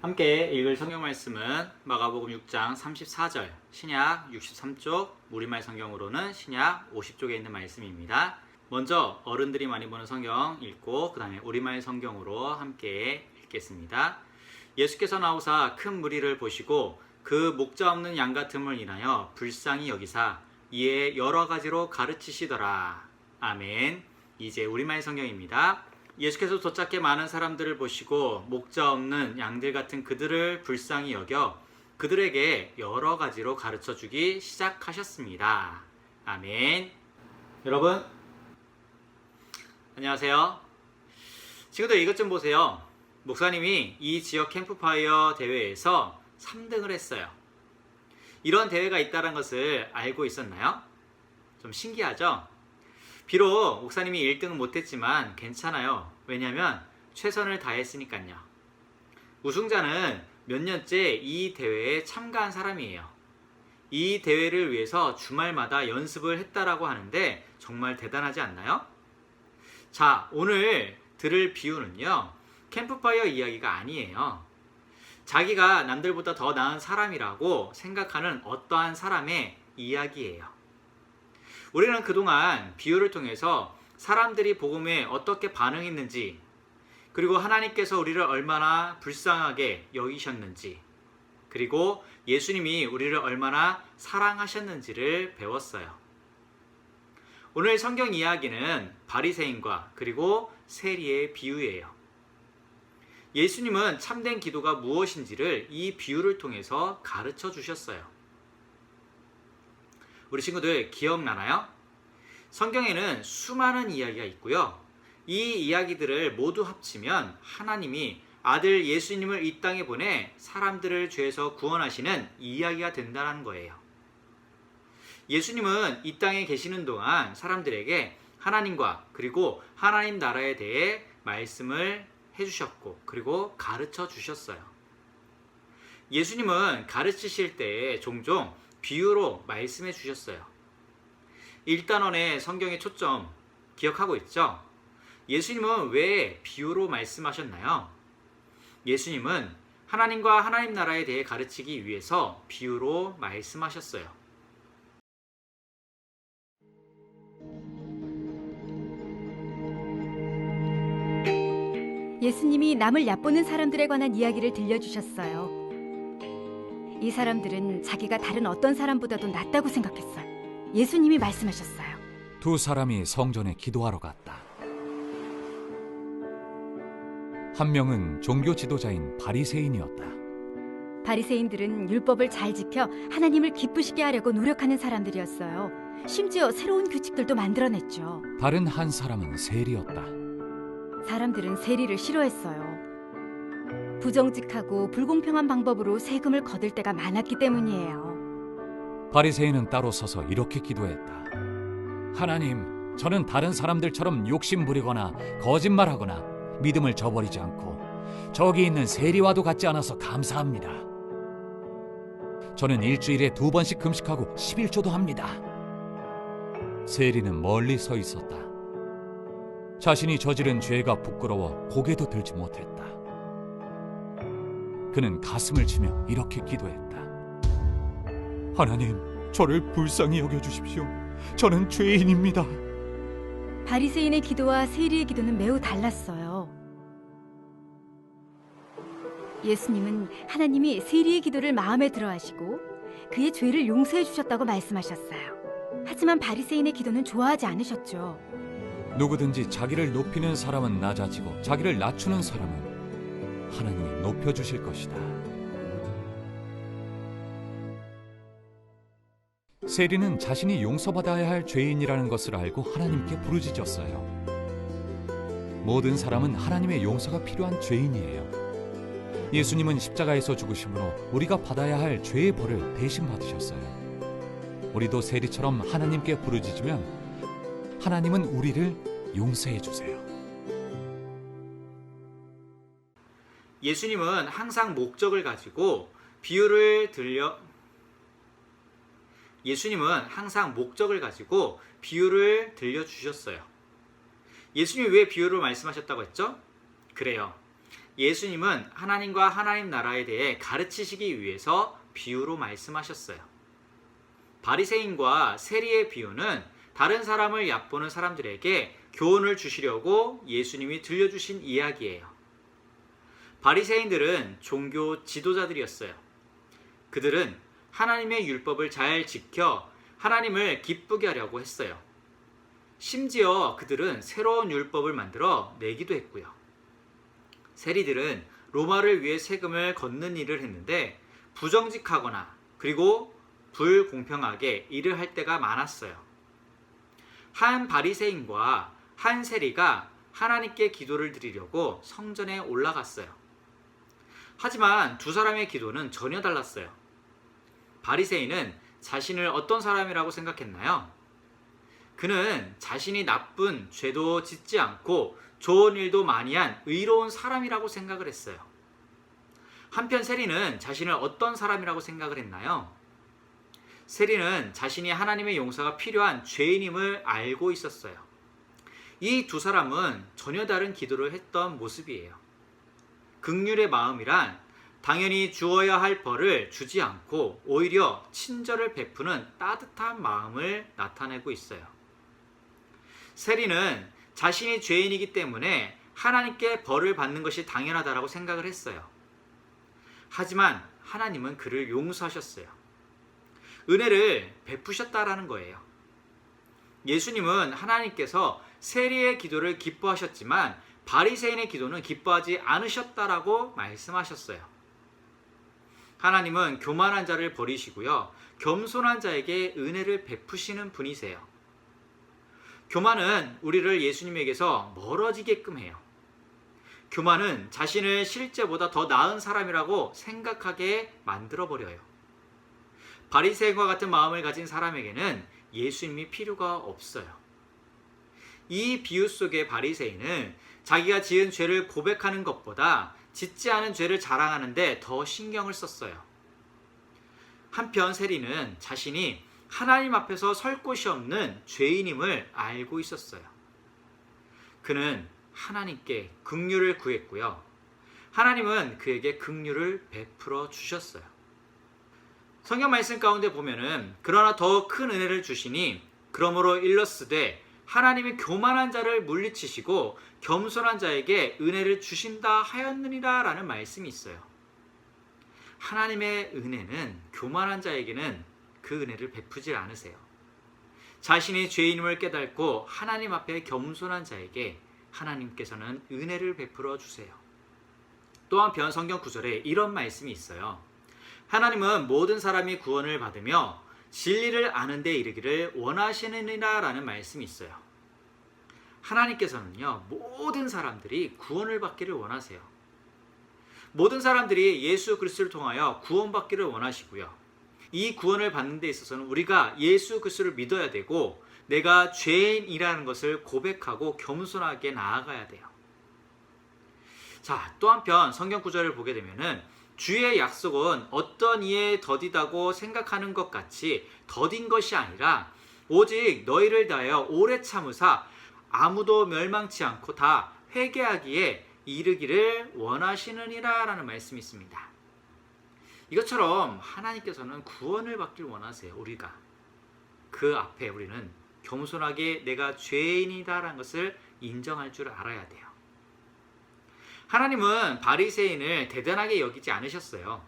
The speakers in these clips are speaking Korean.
함께 읽을 성경 말씀은 마가복음 6장 34절, 신약 63쪽, 우리말 성경으로는 신약 50쪽에 있는 말씀입니다. 먼저 어른들이 많이 보는 성경 읽고 그 다음에 우리말 성경으로 함께 읽겠습니다. 예수께서 나오사 큰 무리를 보시고 그 목자 없는 양 같음을 인하여 불쌍히 여기사 이에 여러 가지로 가르치시더라. 아멘. 이제 우리말 성경입니다. 예수께서 도착해 많은 사람들을 보시고 목자 없는 양들 같은 그들을 불쌍히 여겨 그들에게 여러 가지로 가르쳐 주기 시작하셨습니다. 아멘. 여러분, 안녕하세요. 친구들 이것 좀 보세요. 목사님이 이 지역 캠프파이어 대회에서 3등을 했어요. 이런 대회가 있다는 것을 알고 있었나요? 좀 신기하죠? 비록 목사님이 1등은 못했지만 괜찮아요. 왜냐면 최선을 다했으니까요. 우승자는 몇 년째 이 대회에 참가한 사람이에요. 이 대회를 위해서 주말마다 연습을 했다라고 하는데 정말 대단하지 않나요? 자, 오늘 들을 비유는요. 캠프파이어 이야기가 아니에요. 자기가 남들보다 더 나은 사람이라고 생각하는 어떠한 사람의 이야기예요. 우리는 그동안 비유를 통해서 사람들이 복음에 어떻게 반응했는지, 그리고 하나님께서 우리를 얼마나 불쌍하게 여기셨는지, 그리고 예수님이 우리를 얼마나 사랑하셨는지를 배웠어요. 오늘 성경 이야기는 바리새인과 그리고 세리의 비유예요. 예수님은 참된 기도가 무엇인지를 이 비유를 통해서 가르쳐 주셨어요. 우리 친구들 기억나나요? 성경에는 수많은 이야기가 있고요. 이 이야기들을 모두 합치면 하나님이 아들 예수님을 이 땅에 보내 사람들을 죄에서 구원하시는 이야기가 된다는 거예요. 예수님은 이 땅에 계시는 동안 사람들에게 하나님과 그리고 하나님 나라에 대해 말씀을 해주셨고 그리고 가르쳐 주셨어요. 예수님은 가르치실 때 종종 비유로 말씀해 주셨어요. 1단원의 성경의 초점 기억하고 있죠? 예수님은 왜 비유로 말씀하셨나요? 예수님은 하나님과 하나님 나라에 대해 가르치기 위해서 비유로 말씀하셨어요. 예수님이 남을 얕보는 사람들에 관한 이야기를 들려주셨어요. 이 사람들은 자기가 다른 어떤 사람보다도 낫다고 생각했어요. 예수님이 말씀하셨어요. 두 사람이 성전에 기도하러 갔다. 한 명은 종교 지도자인 바리새인이었다. 바리새인들은 율법을 잘 지켜 하나님을 기쁘시게 하려고 노력하는 사람들이었어요. 심지어 새로운 규칙들도 만들어냈죠. 다른 한 사람은 세리였다. 사람들은 세리를 싫어했어요. 부정직하고 불공평한 방법으로 세금을 거둘 때가 많았기 때문이에요. 바리새인은 따로 서서 이렇게 기도했다. 하나님, 저는 다른 사람들처럼 욕심 부리거나 거짓말하거나 믿음을 저버리지 않고 저기 있는 세리와도 같지 않아서 감사합니다. 저는 일주일에 두 번씩 금식하고 11조도 합니다. 세리는 멀리 서 있었다. 자신이 저지른 죄가 부끄러워 고개도 들지 못했다. 그는 가슴을 치며 이렇게 기도했다. 하나님, 저를 불쌍히 여겨 주십시오. 저는 죄인입니다. 바리새인의 기도와 세리의 기도는 매우 달랐어요. 예수님은 하나님이 세리의 기도를 마음에 들어 하시고 그의 죄를 용서해 주셨다고 말씀하셨어요. 하지만 바리새인의 기도는 좋아하지 않으셨죠. 누구든지 자기를 높이는 사람은 낮아지고 자기를 낮추는 사람은 하나님이 높여 주실 것이다. 세리는 자신이 용서받아야 할 죄인이라는 것을 알고 하나님께 부르짖었어요. 모든 사람은 하나님의 용서가 필요한 죄인이에요. 예수님은 십자가에서 죽으심으로 우리가 받아야 할 죄의 벌을 대신 받으셨어요. 우리도 세리처럼 하나님께 부르짖으면 하나님은 우리를 용서해 주세요. 예수님은 항상 목적을 가지고 비유를 들려 예수님은 항상 목적을 가지고 비유를 들려 주셨어요. 예수님이 왜 비유를 말씀하셨다고 했죠? 그래요. 예수님은 하나님과 하나님 나라에 대해 가르치시기 위해서 비유로 말씀하셨어요. 바리새인과 세리의 비유는 다른 사람을 얕보는 사람들에게 교훈을 주시려고 예수님이 들려주신 이야기예요. 바리새인들은 종교 지도자들이었어요. 그들은 하나님의 율법을 잘 지켜 하나님을 기쁘게 하려고 했어요. 심지어 그들은 새로운 율법을 만들어 내기도 했고요. 세리들은 로마를 위해 세금을 걷는 일을 했는데 부정직하거나 그리고 불공평하게 일을 할 때가 많았어요. 한 바리새인과 한 세리가 하나님께 기도를 드리려고 성전에 올라갔어요. 하지만 두 사람의 기도는 전혀 달랐어요. 바리새인은 자신을 어떤 사람이라고 생각했나요? 그는 자신이 나쁜 죄도 짓지 않고 좋은 일도 많이 한 의로운 사람이라고 생각을 했어요. 한편 세리는 자신을 어떤 사람이라고 생각을 했나요? 세리는 자신이 하나님의 용서가 필요한 죄인임을 알고 있었어요. 이 두 사람은 전혀 다른 기도를 했던 모습이에요. 극률의 마음이란 당연히 주어야 할 벌을 주지 않고 오히려 친절을 베푸는 따뜻한 마음을 나타내고 있어요. 세리는 자신이 죄인이기 때문에 하나님께 벌을 받는 것이 당연하다라고 생각을 했어요. 하지만 하나님은 그를 용서하셨어요. 은혜를 베푸셨다라는 거예요. 예수님은 하나님께서 세리의 기도를 기뻐하셨지만 바리새인의 기도는 기뻐하지 않으셨다라고 말씀하셨어요. 하나님은 교만한 자를 버리시고요. 겸손한 자에게 은혜를 베푸시는 분이세요. 교만은 우리를 예수님에게서 멀어지게끔 해요. 교만은 자신을 실제보다 더 나은 사람이라고 생각하게 만들어 버려요. 바리새인과 같은 마음을 가진 사람에게는 예수님이 필요가 없어요. 이 비유 속의 바리새인은 자기가 지은 죄를 고백하는 것보다 짓지 않은 죄를 자랑하는데 더 신경을 썼어요. 한편 세리는 자신이 하나님 앞에서 설 곳이 없는 죄인임을 알고 있었어요. 그는 하나님께 긍휼을 구했고요. 하나님은 그에게 긍휼을 베풀어 주셨어요. 성경 말씀 가운데 보면은 그러나 더 큰 은혜를 주시니 그러므로 일러스되 하나님이 교만한 자를 물리치시고 겸손한 자에게 은혜를 주신다 하였느니라 라는 말씀이 있어요. 하나님의 은혜는 교만한 자에게는 그 은혜를 베푸질 않으세요. 자신이 죄인임을 깨닫고 하나님 앞에 겸손한 자에게 하나님께서는 은혜를 베풀어 주세요. 또 한편 성경 구절에 이런 말씀이 있어요. 하나님은 모든 사람이 구원을 받으며 진리를 아는 데 이르기를 원하시느니라 라는 말씀이 있어요. 하나님께서는요, 모든 사람들이 구원을 받기를 원하세요. 모든 사람들이 예수 그리스도를 통하여 구원받기를 원하시고요. 이 구원을 받는 데 있어서는 우리가 예수 그리스도를 믿어야 되고 내가 죄인이라는 것을 고백하고 겸손하게 나아가야 돼요. 자, 또 한편 성경 구절을 보게 되면은 주의 약속은 어떤 이에 더디다고 생각하는 것 같이 더딘 것이 아니라 오직 너희를 다하여 오래 참으사 아무도 멸망치 않고 다 회개하기에 이르기를 원하시느니라라는 말씀이 있습니다. 이것처럼 하나님께서는 구원을 받길 원하세요. 우리가 그 앞에 우리는 겸손하게 내가 죄인이다라는 것을 인정할 줄 알아야 돼요. 하나님은 바리새인을 대단하게 여기지 않으셨어요.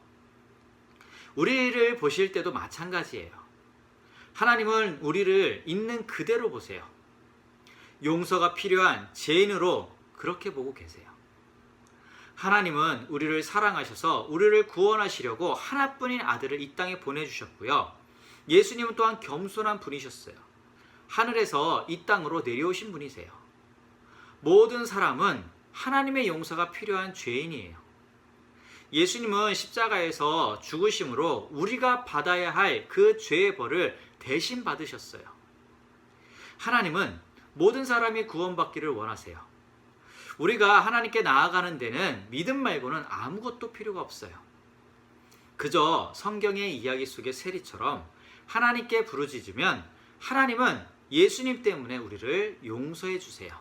우리를 보실 때도 마찬가지예요. 하나님은 우리를 있는 그대로 보세요. 용서가 필요한 죄인으로 그렇게 보고 계세요. 하나님은 우리를 사랑하셔서 우리를 구원하시려고 하나뿐인 아들을 이 땅에 보내주셨고요. 예수님은 또한 겸손한 분이셨어요. 하늘에서 이 땅으로 내려오신 분이세요. 모든 사람은 하나님의 용서가 필요한 죄인이에요. 예수님은 십자가에서 죽으심으로 우리가 받아야 할 그 죄의 벌을 대신 받으셨어요. 하나님은 모든 사람이 구원받기를 원하세요. 우리가 하나님께 나아가는 데는 믿음 말고는 아무것도 필요가 없어요. 그저 성경의 이야기 속의 세리처럼 하나님께 부르짖으면 하나님은 예수님 때문에 우리를 용서해 주세요.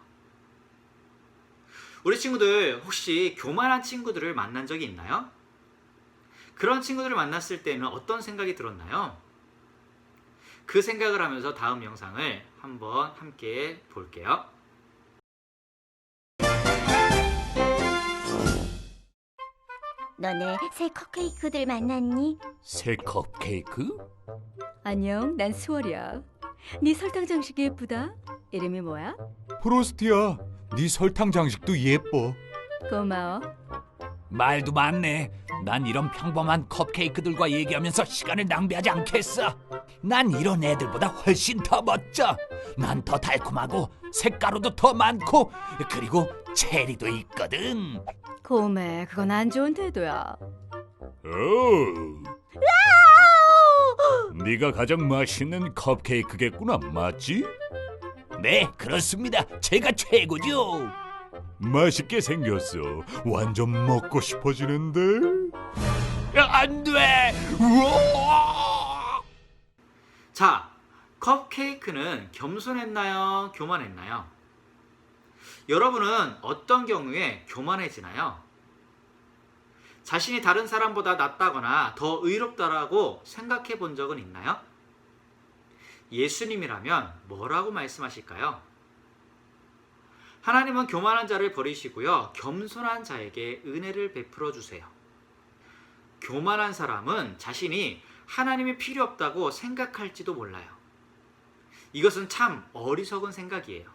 우리 친구들 혹시 교만한 친구들을 만난 적이 있나요? 그런 친구들을 만났을 때는 어떤 생각이 들었나요? 그 생각을 하면서 다음 영상을 한번 함께 볼게요. 너네 새 컵케이크들 만났니? 새 컵케이크? 안녕, 난 수월이야. 네 설탕 장식이 예쁘다. 이름이 뭐야? 프로스트야. 네 설탕 장식도 예뻐. 고마워. 말도 많네. 난 이런 평범한 컵케이크들과 얘기하면서 시간을 낭비하지 않겠어. 난 이런 애들보다 훨씬 더 멋져. 난 더 달콤하고 색가루도 더 많고 그리고 체리도 있거든. 고매, 그건 안 좋은 태도야. 오. 네가 가장 맛있는 컵케이크겠구나, 맞지? 네, 그렇습니다. 제가 최고죠. 맛있게 생겼어. 완전 먹고 싶어지는데. 안 돼. 우와! 자, 컵케이크는 겸손했나요? 교만했나요? 여러분은 어떤 경우에 교만해지나요? 자신이 다른 사람보다 낫다거나 더 의롭다라고 생각해 본 적은 있나요? 예수님이라면 뭐라고 말씀하실까요? 하나님은 교만한 자를 버리시고요. 겸손한 자에게 은혜를 베풀어 주세요. 교만한 사람은 자신이 하나님이 필요 없다고 생각할지도 몰라요. 이것은 참 어리석은 생각이에요.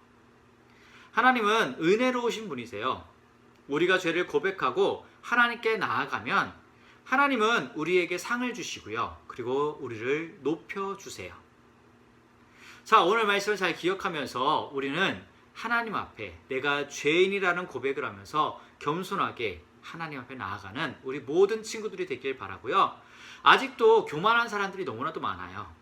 하나님은 은혜로우신 분이세요. 우리가 죄를 고백하고 하나님께 나아가면 하나님은 우리에게 상을 주시고요. 그리고 우리를 높여 주세요. 자, 오늘 말씀을 잘 기억하면서 우리는 하나님 앞에 내가 죄인이라는 고백을 하면서 겸손하게 하나님 앞에 나아가는 우리 모든 친구들이 되길 바라고요. 아직도 교만한 사람들이 너무나도 많아요.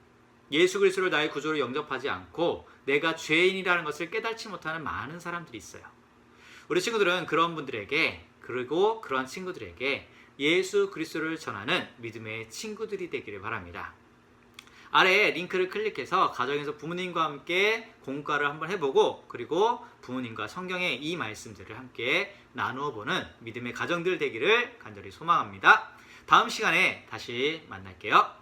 예수 그리스도를 나의 구조로 영접하지 않고 내가 죄인이라는 것을 깨닫지 못하는 많은 사람들이 있어요. 우리 친구들은 그런 분들에게 그리고 그런 친구들에게 예수 그리스도를 전하는 믿음의 친구들이 되기를 바랍니다. 아래 링크를 클릭해서 가정에서 부모님과 함께 공과를 한번 해보고 그리고 부모님과 성경의 이 말씀들을 함께 나누어 보는 믿음의 가정들 되기를 간절히 소망합니다. 다음 시간에 다시 만날게요.